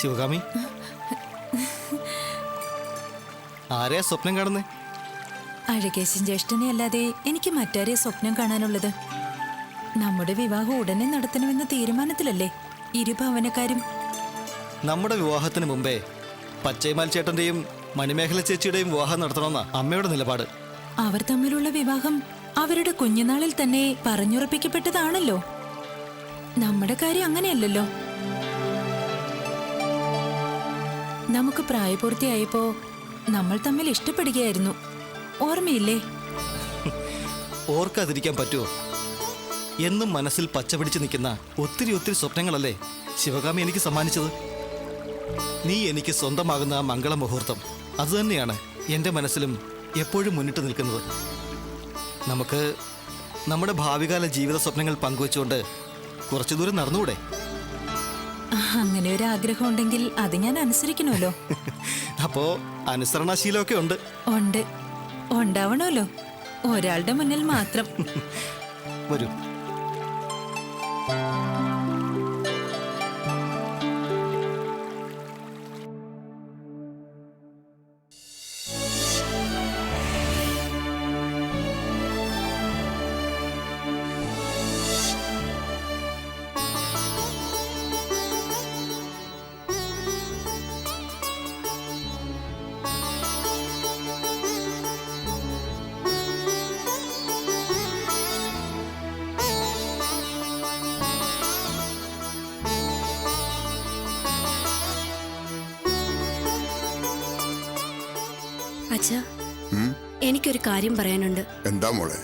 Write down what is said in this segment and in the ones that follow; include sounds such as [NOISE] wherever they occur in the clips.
ശിവകാമി? ആരെയാ സ്വപ്നം കാണുന്നേ? അഴകേശൻ ജ്യേഷ്ഠനെ അല്ലാതെ എനിക്ക് മറ്റാരെ സ്വപ്നം കാണാനുള്ളത്? നമ്മുടെ വിവാഹം ഉടനെ നടത്തണമെന്ന തീരുമാനത്തിലല്ലേ ഇരുഭവനക്കാരും? നമ്മുടെ വിവാഹത്തിന് മുമ്പേ പച്ചൈമാൽ ചേട്ടന്റെയും മണിമേഖല ചേച്ചിയുടെയും വിവാഹം നടത്തണമെന്ന അമ്മയുടെ നിലപാട്. അവർ തമ്മിലുള്ള വിവാഹം അവരുടെ കുഞ്ഞുനാളിൽ തന്നെ പറഞ്ഞുറപ്പിക്കപ്പെട്ടതാണല്ലോ. നമ്മുടെ കാര്യം അങ്ങനെയല്ലല്ലോ. നമുക്ക് പ്രായപൂർത്തിയായപ്പോ നമ്മൾ തമ്മിൽ ഇഷ്ടപ്പെടുകയായിരുന്നു. ഓർമ്മയില്ലേ? ഓർക്കാതിരിക്കാൻ പറ്റുമോ? എന്നും മനസ്സിൽ പച്ച പിടിച്ച് നിൽക്കുന്ന ഒത്തിരി ഒത്തിരി സ്വപ്നങ്ങളല്ലേ ശിവകാമി എനിക്ക് സമ്മാനിച്ചത്? നീ എനിക്ക് സ്വന്തമാകുന്ന ആ മംഗള മുഹൂർത്തം. അതുതന്നെയാണ് എന്റെ മനസ്സിലും എപ്പോഴും മുന്നിട്ട് നിൽക്കുന്നത്. നമുക്ക് നമ്മുടെ ഭാവികാല ജീവിത സ്വപ്നങ്ങൾ പങ്കുവെച്ചുകൊണ്ട് കുറച്ചു ദൂരം നടന്നുകൂടെ? അങ്ങനെ ഒരു ആഗ്രഹം ഉണ്ടെങ്കിൽ അത് ഞാൻ അനുസരിക്കണമല്ലോ. [LAUGHS] അപ്പോ അനുസരണശീലമൊക്കെ ഉണ്ട്. ഉണ്ട്. ഉണ്ടാവണമല്ലോ. ഒരാളുടെ മുന്നിൽ മാത്രം. [LAUGHS] വരൂ. അച്ഛാ എനിക്കൊരു കാര്യം പറയാനുണ്ട്. എന്താ മോളെ?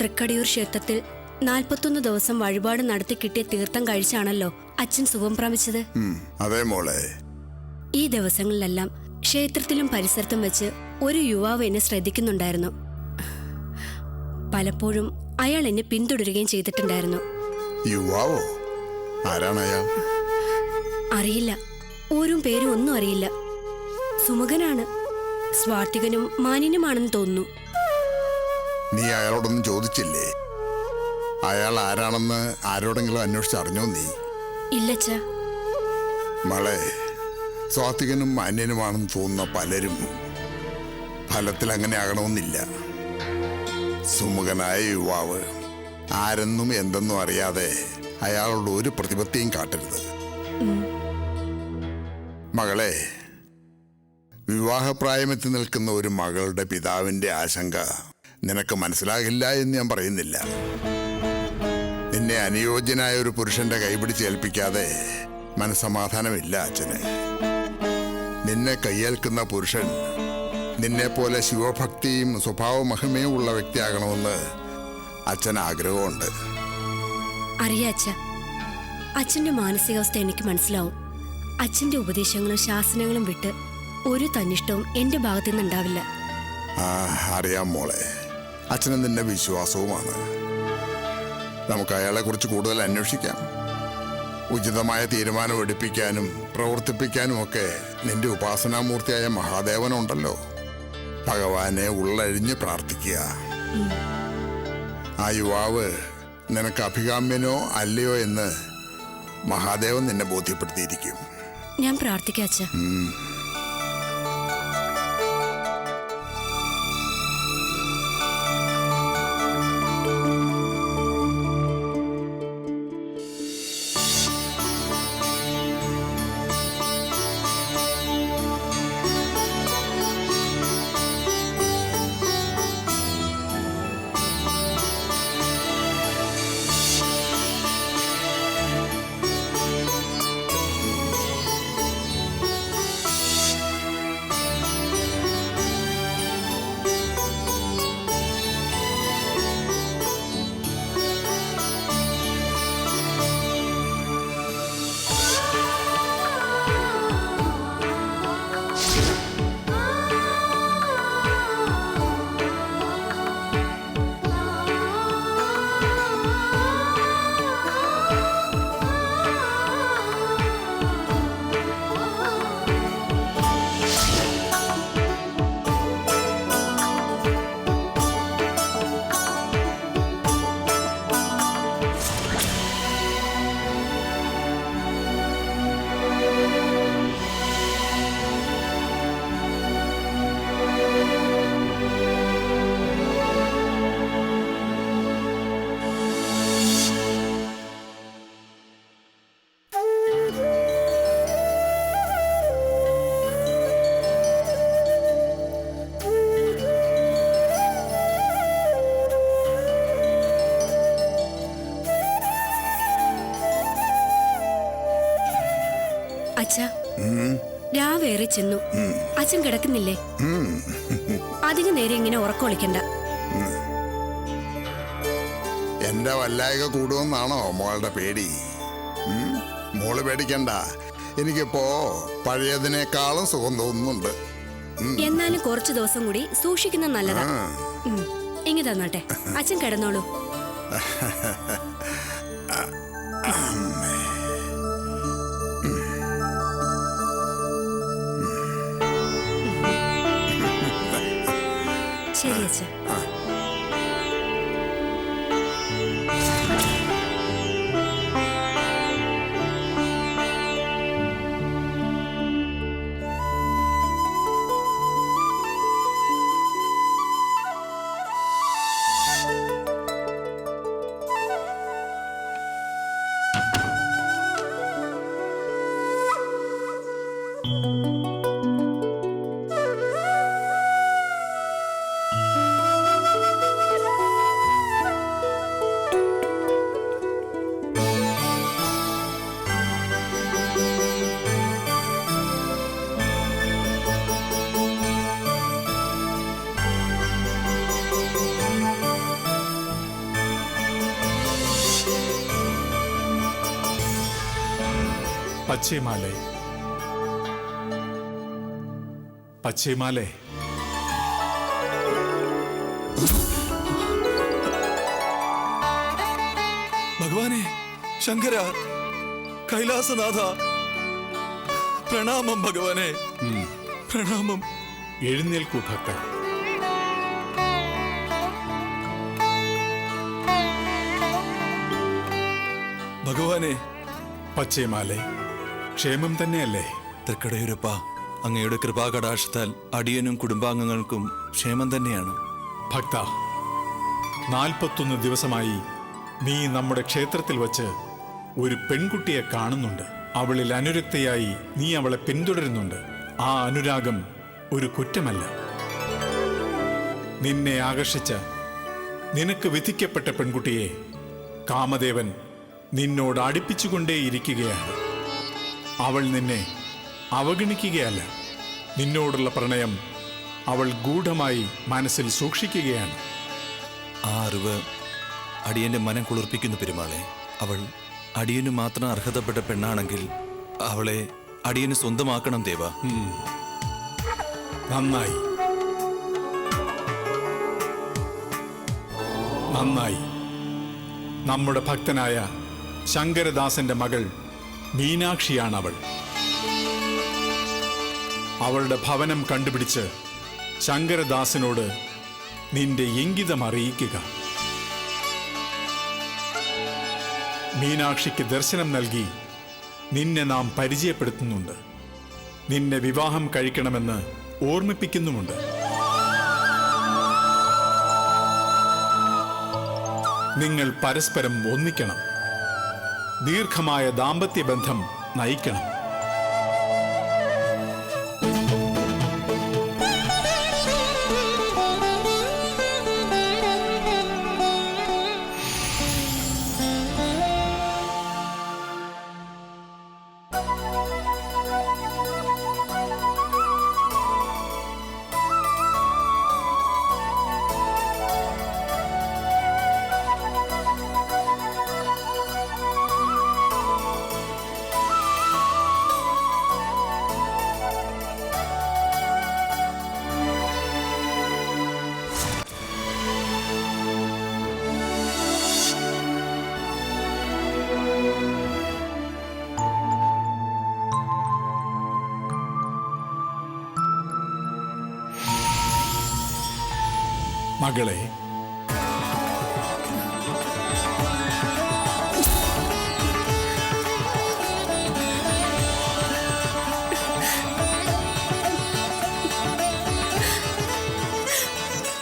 തൃക്കടിയൂർ ക്ഷേത്രത്തിൽ നാൽപ്പത്തൊന്ന് ദിവസം വഴിപാട് നടത്തി കിട്ടിയ തീർത്ഥം കഴിച്ചാണല്ലോ അച്ഛൻ സുഖം പ്രാപിച്ചത്. അതെ മോളെ. ഈ ദിവസങ്ങളിലെല്ലാം ക്ഷേത്രത്തിലും പരിസരത്തും വെച്ച് ഒരു യുവാവ് എന്നെ ശ്രദ്ധിക്കുന്നുണ്ടായിരുന്നു. പലപ്പോഴും അയാൾ എന്നെ പിന്തുടരുകയും ചെയ്തിട്ടുണ്ടായിരുന്നു. യുവാവോ? ആരാണ് അയാൾ? അറിയില്ല. ഓരോ പേരും ഒന്നും അറിയില്ല. സുമുഖനാണ് സ്വാർത്ഥികനും മാന്യനുമാണെന്ന് തോന്നുന്നു. നീ അയാളോടൊന്നും ചോദിച്ചില്ലേ? അയാൾ ആരാണെന്ന് ആരോടെങ്കിലും അന്വേഷിച്ചറിഞ്ഞോ നീ? ഇല്ലച്ച. മളെ സ്വാത്വികനും മാന്യനുമാണെന്ന് തോന്നുന്ന പലരും ഫലത്തിൽ അങ്ങനെ ആകണമെന്നില്ല സുമുഖനായ യുവാവ് ആരെന്നും എന്തെന്നും അറിയാതെ അയാളോട് ഒരു പ്രതിപത്തിയും കാട്ടരുത്. മകളെ വിവാഹപ്രായമെത്തി നിൽക്കുന്ന ഒരു മകളുടെ പിതാവിന്റെ ആശങ്ക നിനക്ക് മനസ്സിലാകില്ല എന്ന് ഞാൻ പറയുന്നില്ല. നിന്നെ അനുയോജ്യനായ ഒരു പുരുഷന്റെ കൈപിടിച്ച് ഏൽപ്പിക്കാതെ മനസമാധാനമില്ല അച്ഛന്. നിന്നെ കയ്യേൽക്കുന്ന പുരുഷൻ നിന്നെപ്പോലെ ശിവഭക്തിയും സ്വഭാവ മഹിമയും ഉള്ള വ്യക്തിയാകണമെന്ന് അച്ഛൻ ആഗ്രഹമുണ്ട്. അറിയാ അച്ഛ അച്ഛന്റെ മാനസികാവസ്ഥ എനിക്ക് മനസ്സിലാവും. അച്ഛന്റെ ഉപദേശങ്ങളും ശാസനങ്ങളും വിട്ട് ഒരു തന്നിഷ്ടവും എന്റെ ഭാഗത്തു നിന്നുണ്ടാവില്ല ആ അറിയാം മോളെ. അച്ഛനും നിന്റെ വിശ്വാസവുമാണ്. നമുക്ക് അയാളെ കുറിച്ച് കൂടുതൽ അന്വേഷിക്കാം. ഉചിതമായ തീരുമാനം എടുപ്പിക്കാനും പ്രവർത്തിപ്പിക്കാനും ഒക്കെ നിന്റെ ഉപാസനാമൂർത്തിയായ മഹാദേവനുണ്ടല്ലോ. ഭഗവാനെ ഉള്ളഴിഞ്ഞ് പ്രാർത്ഥിക്കുക. ആ യുവാവ് നിനക്ക് അഭികാമ്യനോ അല്ലയോ എന്ന് മഹാദേവൻ നിന്നെ ബോധ്യപ്പെടുത്തിയിരിക്കും. ഞാൻ പ്രാർത്ഥിക്കാം അച്ഛ. അച്ഛ. രാവേറെ ചെന്നു. അച്ഛൻ കിടക്കുന്നില്ലേ? അധിക നേരെ ഇങ്ങനെ ഉറക്കൊളിക്കണ്ട എന്റെ വല്ലായക കൂടുമെന്നാണോ മോളുടെ പേടി? മോൾ പേടിക്കണ്ട. എനിക്കിപ്പോ പഴയതിനേക്കാളും സുഖം തോന്നുന്നുണ്ട്. എന്നാലും കുറച്ചു ദിവസം കൂടി സൂക്ഷിക്കുന്ന നല്ലതാ. ഇങ്ങനെ തന്നോട്ടെ തന്നാട്ടെ. അച്ഛൻ കിടന്നോളൂ. [LAUGHS] ശരി പച്ചേമാലെ. പച്ചേമാലെ. ഭഗവാനെ ശങ്കര കൈലാസനാഥ. പ്രണാമം ഭഗവാനെ. പ്രണാമം. എഴുന്നേൽക്കൂ ഭക്തൻ ഭഗവാനെ പച്ചേമാലെ. ക്ഷേമം തന്നെയല്ലേ? തൃക്കടയൂരപ്പ അങ്ങയുടെ കൃപാകടാക്ഷത്താൽ അടിയനും കുടുംബാംഗങ്ങൾക്കും ക്ഷേമം തന്നെയാണ്. ഭക്ത നാൽപ്പത്തൊന്ന് ദിവസമായി നീ നമ്മുടെ ക്ഷേത്രത്തിൽ വച്ച് ഒരു പെൺകുട്ടിയെ കാണുന്നുണ്ട്. അവളിൽ അനുരക്തയായി നീ അവളെ പിന്തുടരുന്നുണ്ട്. ആ അനുരാഗം ഒരു കുറ്റമല്ല. നിന്നെ ആകർഷിച്ച നിനക്ക് വിധിക്കപ്പെട്ട പെൺകുട്ടിയെ കാമദേവൻ നിന്നോട് അടുപ്പിച്ചുകൊണ്ടേയിരിക്കുകയാണ്. അവൾ നിന്നെ അവഗണിക്കുകയല്ല. നിന്നോടുള്ള പ്രണയം അവൾ ഗൂഢമായി മനസ്സിൽ സൂക്ഷിക്കുകയാണ്. ആ അറിവ് അടിയന്റെ മനം കുളിർപ്പിക്കുന്നു പെരുമാളെ. അവൾ അടിയനു മാത്രം അർഹതപ്പെട്ട പെണ്ണാണെങ്കിൽ അവളെ അടിയന് സ്വന്തമാക്കണം ദേവ. നന്നായി. നന്നായി. നമ്മുടെ ഭക്തനായ ശങ്കരദാസന്റെ മകൾ മീനാക്ഷിയാണ് അവൾ അവളുടെ ഭവനം കണ്ടുപിടിച്ച് ശങ്കരദാസിനോട് നിന്റെ ഇംഗിതം അറിയിക്കുക. മീനാക്ഷിക്ക് ദർശനം നൽകി നിന്നെ നാം പരിചയപ്പെടുത്തുന്നുണ്ട്. നിന്നെ വിവാഹം കഴിക്കണമെന്ന് ഓർമ്മിപ്പിക്കുന്നുമുണ്ട്. നിങ്ങൾ പരസ്പരം ഒന്നിക്കണം. ദീർഘമായ ദാമ്പത്യ ബന്ധം നയിക്കണം. മകളെ.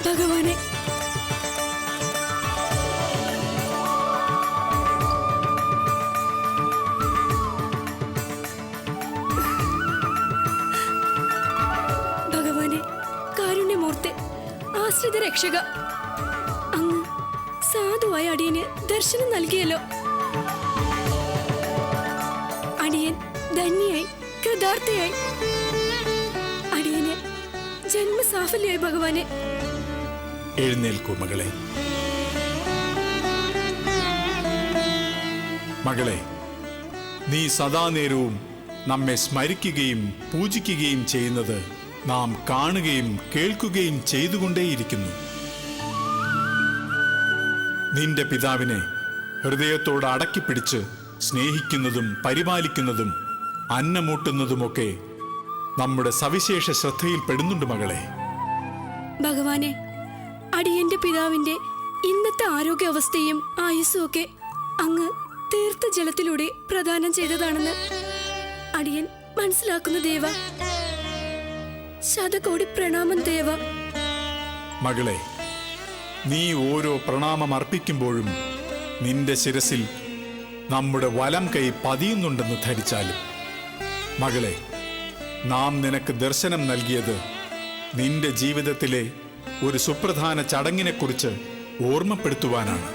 ഭഗവാനെ. ഭഗവാനെ കാരുണ്യമൂർത്തി. ആശ്രിത രക്ഷക. അങ്ങ് സാധുവായ അടിയന് ദർശനം നൽകിയല്ലോ. അടിയൻ ധന്യായി കൃതാർത്ഥയായി അടിയന് ജന്മസാഫല്യായി ഭഗവാനെ. എഴുന്നേൽക്കൂ മകളെ. മകളെ നീ സദാനേരവും നമ്മെ സ്മരിക്കുകയും പൂജിക്കുകയും ചെയ്യുന്നത് നാം കാണുകയും കേൾക്കുകയും ചെയ്തുകൊണ്ടേയിരിക്കുന്നു. നിന്റെ പിതാവിനെ ഹൃദയത്തോട് അടക്കിപ്പിടിച്ച് സ്നേഹിക്കുന്നതും പരിപാലിക്കുന്നതും അന്നമൂട്ടുന്നതുമൊക്കെ നമ്മുടെ സവിശേഷ ശ്രദ്ധയിൽ പെടുന്നുണ്ട് മകളെ. ഭഗവാനെ അടിയന്റെ പിതാവിന്റെ ഇന്നത്തെ ആരോഗ്യാവസ്ഥയും ആയുസ്സും ഒക്കെ അങ്ങ് തീർത്ഥ ജലത്തിലൂടെ പ്രദാനം ചെയ്തതാണെന്ന് അടിയൻ മനസ്സിലാക്കുന്നു ദേവ. ശതകോടി പ്രണാമം ദേവ. മകളെ നീ ഓരോ പ്രണാമം അർപ്പിക്കുമ്പോഴും നിന്റെ ശിരസിൽ നമ്മുടെ വലം കൈ പതിയുന്നുണ്ടെന്ന് ധരിച്ചാലും. മകളെ നാം നിനക്ക് ദർശനം നൽകിയത് നിന്റെ ജീവിതത്തിലെ ഒരു സുപ്രധാന ചടങ്ങിനെക്കുറിച്ച് ഓർമ്മപ്പെടുത്തുവാനാണ്.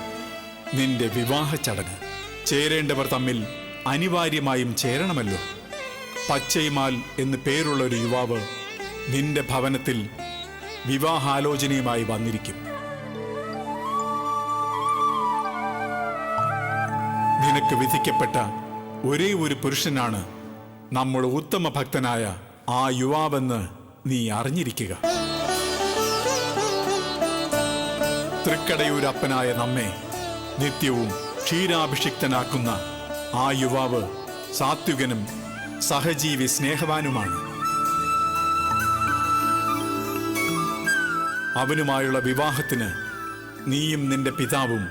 നിന്റെ വിവാഹ ചടങ്ങ്. ചേരേണ്ടവർ തമ്മിൽ അനിവാര്യമായും ചേരണമല്ലോ. പച്ചൈമാൽ എന്ന് പേരുള്ള ഒരു യുവാവ് നിന്റെ ഭവനത്തിൽ വിവാഹാലോചനയുമായി വന്നിരിക്കും. നിനക്ക് വിധിക്കപ്പെട്ട ഒരേ ഒരു പുരുഷനാണ് നമ്മുടെ ഉത്തമ ഭക്തനായ ആ യുവാവെന്ന് നീ അറിഞ്ഞിരിക്കുക. തൃക്കടയൂരപ്പനായ നമ്മെ നിത്യവും ക്ഷീരാഭിഷിക്തനാക്കുന്ന ആ യുവാവ് സാത്വികനും സഹജീവി സ്നേഹവാനുമാണ്. അവനുമായുള്ള വിവാഹത്തിന് നീയും നിന്റെ പിതാവും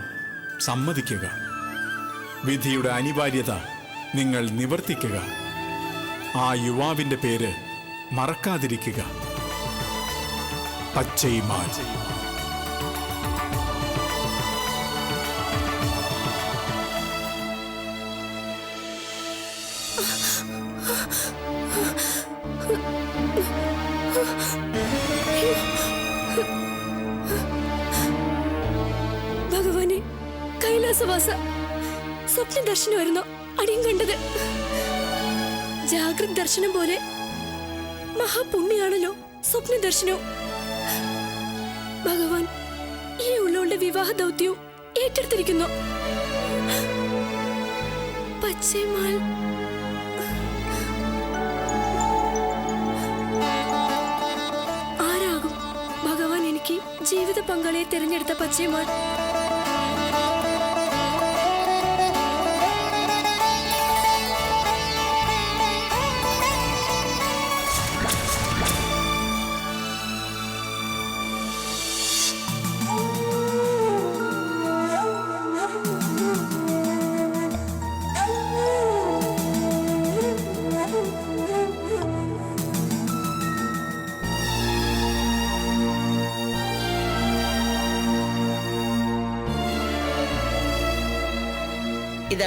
സമ്മതിക്കുക. വിധിയുടെ അനിവാര്യത നിങ്ങൾ നിവർത്തിക്കുക. ആ യുവാവിന്റെ പേര് മറക്കാതിരിക്കുക. പച്ചൈമാൻ കൈലാസവാസ സ്വപ്ന ദർശനമായിരുന്നു അടിയും കണ്ടത്. ജാഗ്രത് ദർശനം പോലെ മഹാപുണ്യാണല്ലോ സ്വപ്ന ദർശനവും. ഭഗവാൻ ഈ ഉള്ളവളുടെ വിവാഹ ദൗത്യവും ഏറ്റെടുത്തിരിക്കുന്നു. പച്ചമാൽ ആരാകും ഭഗവാൻ എനിക്ക് ജീവിത പങ്കാളിയെ തിരഞ്ഞെടുത്ത പച്ചമാൾ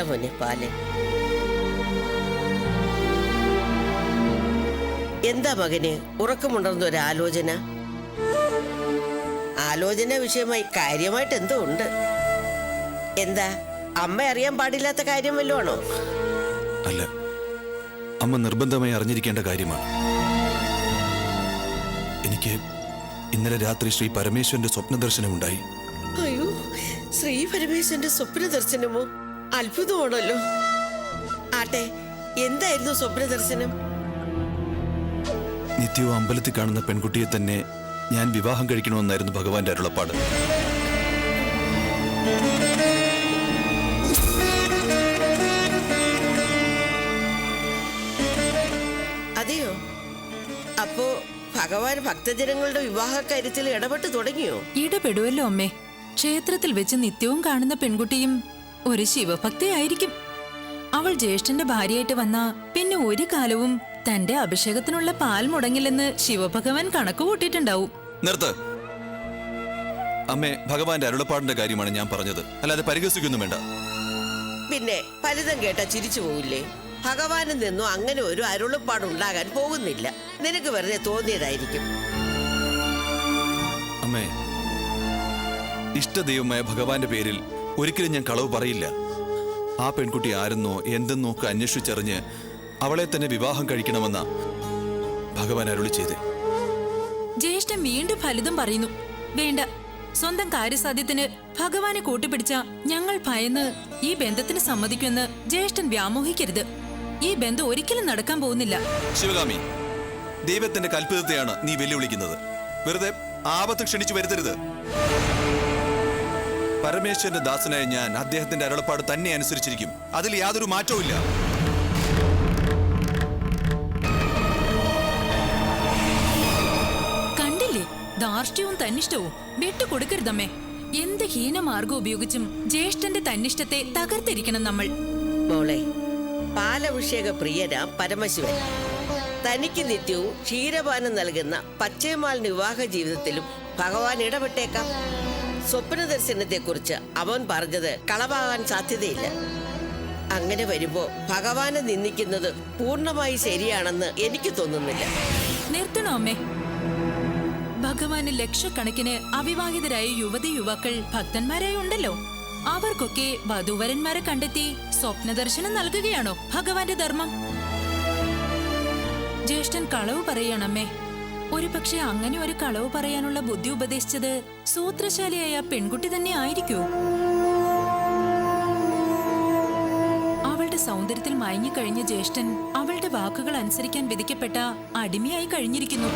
ഇതാ മോനെ പാൽ എന്താ മകന്? ഉറക്കമുണ്ടെന്ന ഒരു ആലോചന. ആലോചന വിഷയമായി കാര്യമായിട്ട് എന്തോ ഉണ്ട്. എന്താ? അമ്മ അറിയാൻ പാടില്ലാത്ത കാര്യം വല്ലതും ആണോ അല്ല. അമ്മ നിർബന്ധമായി അറിഞ്ഞിരിക്കേണ്ട കാര്യമാണ്. എനിക്ക് ഇന്നലെ രാത്രി ശ്രീ പരമേശ്വരന്റെ സ്വപ്ന ദർശനമുണ്ടായി അയ്യോ ശ്രീ പരമേശ്വരന്റെ സ്വപ്ന ദർശനമോ അത്ഭുതമാണല്ലോ. ആട്ടെ എന്തായിരുന്നു സ്വപ്ന ദർശനം? നിത്യവും അമ്പലത്തിൽ കാണുന്ന പെൺകുട്ടിയെ തന്നെ ഞാൻ വിവാഹം കഴിക്കണമെന്നായിരുന്നു ഭഗവാന്റെ അരുളപ്പാട്. അതെയോ? അപ്പോ ഭഗവാൻ ഭക്തജനങ്ങളുടെ വിവാഹ കാര്യത്തിൽ ഇടപെട്ട് തുടങ്ങിയോ? ഇടപെടുവല്ലോ അമ്മേ. ക്ഷേത്രത്തിൽ വെച്ച് നിത്യവും കാണുന്ന പെൺകുട്ടിയും ഒരു ശിവഭക്തയായിരിക്കും. അവൾ ജ്യേഷ്ഠന്റെ ഭാര്യയായിട്ട് വന്ന പിന്നെ ഒരു കാലവും തന്റെ അഭിഷേകത്തിനുള്ള പാൽ മുടങ്ങില്ലെന്ന് ശിവഭഗവാൻ കണക്ക് കൂട്ടിയിട്ടുണ്ടാവും. നിർത്ത്. അമ്മേ ഭഗവാന്റെ അരുളപ്പാടിന്റെ കാര്യമാണ് ഞാൻ പറഞ്ഞത്. അല്ലാതെ പരിഹസിക്കൊന്നും വേണ്ട. പിന്നെ ഫലിതം കേട്ട ചിരിച്ചു പോവില്ലേ? ഭഗവാനിൽ നിന്നും അങ്ങനെ ഒരു അരുളപ്പാട് ഉണ്ടാകാൻ പോകുന്നില്ല. നിനക്ക് വെറുതെ തോന്നിയതായിരിക്കും. അമ്മേ ഇഷ്ടദൈവമായ ഭഗവാന്റെ പേരിൽ ഒരിക്കലും ഞാൻ കളവ് പറയില്ല. ആ പെൺകുട്ടി ആരെന്നോ എന്തെന്നോ ഒക്കെ അന്വേഷിച്ചറിഞ്ഞ് അവളെ തന്നെ വിവാഹം കഴിക്കണമെന്ന ഭഗവാൻ അരുളി ചെയ്തേ. ജ്യേഷ്ഠൻ വീണ്ടും ഫലിതം പറയുന്നു. വേണ്ട സ്വന്തം കാര്യസാധ്യത്തിന് ഭഗവാനെ കൂട്ടുപിടിച്ച ഞങ്ങൾ ഭയന്ന് ഈ ബന്ധത്തിന് സമ്മതിക്കുമെന്ന് ജ്യേഷ്ഠൻ വ്യാമോഹിക്കരുത്. ഈ ബന്ധം ഒരിക്കലും നടക്കാൻ പോകുന്നില്ല. ശിവകാമി ദൈവത്തിന്റെ കൽപ്പിതത്തെയാണ് നീ വെല്ലുവിളിക്കുന്നത്. വെറുതെ ആപത്ത് ക്ഷണിച്ചു വരുത്തരുത്. പരമേശ്വരന്റെ ദാസനായ ഞാൻ അദ്ദേഹത്തിന്റെ അരുളപ്പാട് തന്നെ അനുസരിച്ചിരിക്കും. അതിൽ യാതൊരു മാറ്റവും ഇല്ല. കണ്ടില്ലേ? ധാർഷ്ട്യവും തന്നിഷ്ടവും. വിട്ടുകൊടുക്കരുതമ്മേ എന്ത് ഹീനമാർഗം ഉപയോഗിച്ചും ജ്യേഷ്ഠന്റെ തന്നിഷ്ടത്തെ തകർത്തിരിക്കണം നമ്മൾ. മോളെ പാലഭിഷേക പ്രിയനാ പരമശിവൻ. തനിക്ക് നിത്യവും ക്ഷീരപാനം നൽകുന്ന പച്ചയമാലിന് വിവാഹ ജീവിതത്തിലും ഭഗവാൻ ഇടപെട്ടേക്കാം. സ്വപ്ന ദർശനത്തെക്കുറിച്ച് അവൻ പറഞ്ഞത് കളവാകാൻ സാധ്യതയില്ല. അങ്ങനെ വരുമ്പോ ഭഗവാനെ നിന്ദിക്കുന്നത് പൂർണമായി ശരിയാണെന്ന് എനിക്ക് തോന്നുന്നില്ല. നിർത്തണോ അമ്മേ? ഭഗവാന് ലക്ഷക്കണക്കിന് അവിവാഹിതരായ യുവതി യുവാക്കൾ ഭക്തന്മാരായി ഉണ്ടല്ലോ. അവർക്കൊക്കെ വധുവരന്മാരെ കണ്ടെത്തി സ്വപ്നദർശനം നൽകുകയാണോ ഭഗവാന്റെ ധർമ്മം? ജ്യേഷ്ഠൻ കളവ് പറയണമേ ഒരു പക്ഷെ അങ്ങനെ ഒരു കളവ് പറയാനുള്ള ബുദ്ധി ഉപദേശിച്ചത് സൂത്രശാലിയായ പെൺകുട്ടി തന്നെ ആയിരിക്കൂ. അവളുടെ സൗന്ദര്യത്തിൽ മയങ്ങിക്കഴിഞ്ഞ ജ്യേഷ്ഠൻ അവളുടെ വാക്കുകൾ അനുസരിക്കാൻ വിധിക്കപ്പെട്ട അടിമയായി കഴിഞ്ഞിരിക്കുന്നു.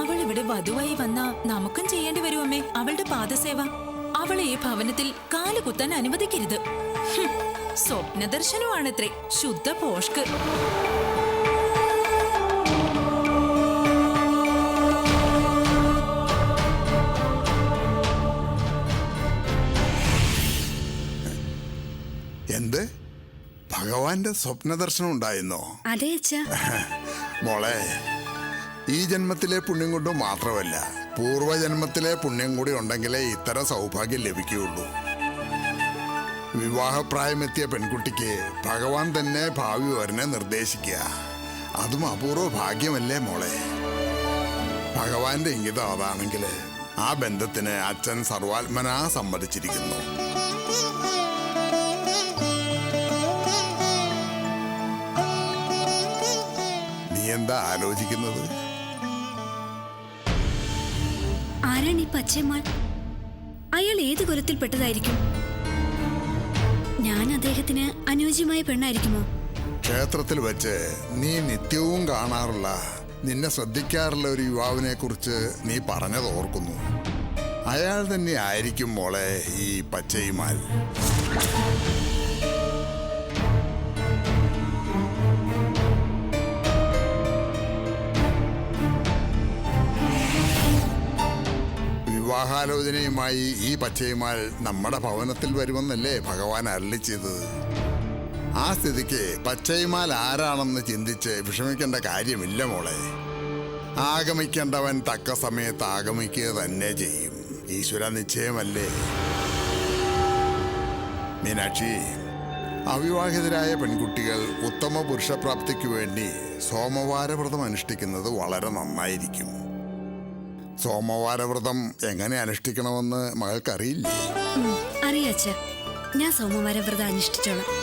അവൾ ഇവിടെ വധുവായി വന്ന നമുക്കും ചെയ്യേണ്ടി വരുമമ്മേ അവളുടെ പാദസേവ. അവളെ ഈ ഭവനത്തിൽ കാലുകുത്താൻ അനുവദിക്കരുത്. സ്വപ്നദർശനമാണത്രേ ശുദ്ധ പോഷ്ക്. ഭഗവാന്റെ സ്വപ്ന ദർശനം ഉണ്ടായിരുന്നോ? അതെ അച്ഛാ. [LAUGHS] മോളെ ഈ ജന്മത്തിലെ പുണ്യം കൊണ്ട് മാത്രമല്ല പൂർവജന്മത്തിലെ പുണ്യം കൂടി ഉണ്ടെങ്കിലേ ഇത്തരം സൗഭാഗ്യം ലഭിക്കുകയുള്ളൂ. വിവാഹപ്രായമെത്തിയ പെൺകുട്ടിക്ക് ഭഗവാൻ തന്നെ ഭാവി വരനെ നിർദ്ദേശിക്കുക. അതും അപൂർവ ഭാഗ്യമല്ലേ മോളെ? ഭഗവാന്റെ ഇംഗിതം അതാണെങ്കിൽ ആ ബന്ധത്തിന് അച്ഛൻ സർവാത്മനാ സമ്മതിച്ചിരിക്കുന്നു. എന്താ ആലോചിക്കുന്നത്? ആരാണ് ഈ പച്ചമാൾ? അയാൾ ഏത് കുലത്തിൽപ്പെട്ടതായിരിക്കും ഞാൻ അദ്ദേഹത്തിന് അനുയോജ്യമായ പെണ്ണായിരിക്കുമോ? ക്ഷേത്രത്തിൽ വെച്ച് നീ നിത്യവും കാണാറുള്ള നിന്നെ ശ്രദ്ധിക്കാറുള്ള ഒരു യുവാവിനെ കുറിച്ച് നീ പറഞ്ഞത് ഓർക്കുന്നു. അയാൾ തന്നെ ആയിരിക്കും മോളെ ഈ പച്ചയുമാൽ വിവാഹാലോചനയുമായി ഈ പച്ചയുമാൽ നമ്മുടെ ഭവനത്തിൽ വരുമെന്നല്ലേ ഭഗവാൻ അരളി ചെയ്തത്. ആ സ്ഥിതിക്ക് പച്ചയുമാൽ ആരാണെന്ന് ചിന്തിച്ച് വിഷമിക്കേണ്ട കാര്യമില്ല മോളെ. ആഗമിക്കേണ്ടവൻ തക്ക സമയത്ത് ആഗമിക്കുക തന്നെ ചെയ്യും. ഈശ്വര നിശ്ചയമല്ലേ? മീനാക്ഷി അവിവാഹിതരായ പെൺകുട്ടികൾ ഉത്തമ പുരുഷപ്രാപ്തിക്ക് വേണ്ടി സോമവാരവ്രതം അനുഷ്ഠിക്കുന്നത് വളരെ നന്നായിരിക്കും. സോമവാരവ്രതം എങ്ങനെ അനുഷ്ഠിക്കണമെന്ന് മകൾക്കറിയില്ലേ? അറിയാച്ച അറിയാം ഞാൻ സോമവാരവ്രതം അനുഷ്ഠിച്ചോളാം.